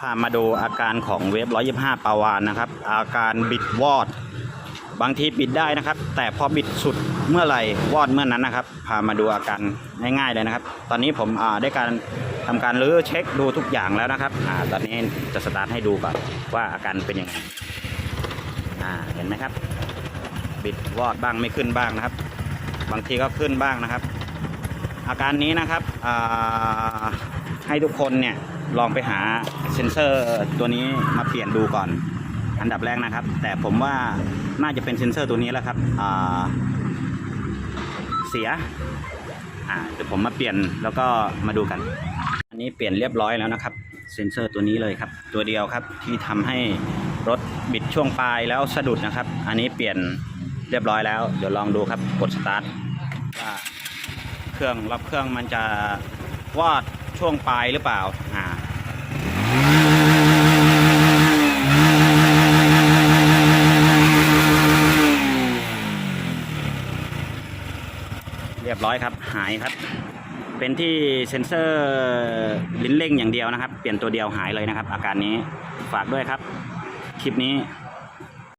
พามาดูอาการของเวฟ125 ปาวานนะครับ อาการบิดวอด บางทีบิดได้นะครับ แต่พอบิดสุดเมื่อไหร่วอดเมื่อนั้นนะครับ พามาดูอาการง่ายๆเลยนะครับ ตอนนี้ผมได้การทำการรื้อเช็คดูทุกอย่างแล้วนะครับอตอนนี้จะสตาร์ทให้ดูก่อนว่าอาการเป็นยังไงเห็นไหมครับ บิดวอดบ้างไม่ขึ้นบ้างนะครับ บางทีก็ขึ้นบ้างนะครับ อาการนี้นะครับให้ทุกคนเนี่ยลองไปหาเซ็นเซอร์ตัวนี้มาเปลี่ยนดูก่อน อันดับแรกนะครับ แต่ผมว่าน่าจะเป็นเซ็นเซอร์ตัวนี้แล้วครับเสียเดี๋ยวผมมาเปลี่ยนแล้วก็มาดูกัน อันนี้เปลี่ยนเรียบร้อยแล้วนะครับ เซ็นเซอร์ตัวนี้เลยครับ ตัวเดียวครับที่ทำให้รถบิดช่วงปลายแล้วสะดุดนะครับ อันนี้เปลี่ยนเรียบร้อยแล้ว เดี๋ยวลองดูครับกดสตาร์ทว่า เครื่องรับเครื่องมันจะวอดช่วงปลายหรือเปล่าอ่าเรียบร้อยครับหายครับ เป็นที่เซ็นเซอร์ลิ้นเร่งอย่างเดียวนะครับ เปลี่ยนตัวเดียวหายเลยนะครับ อาการนี้ฝากด้วยครับ คลิปนี้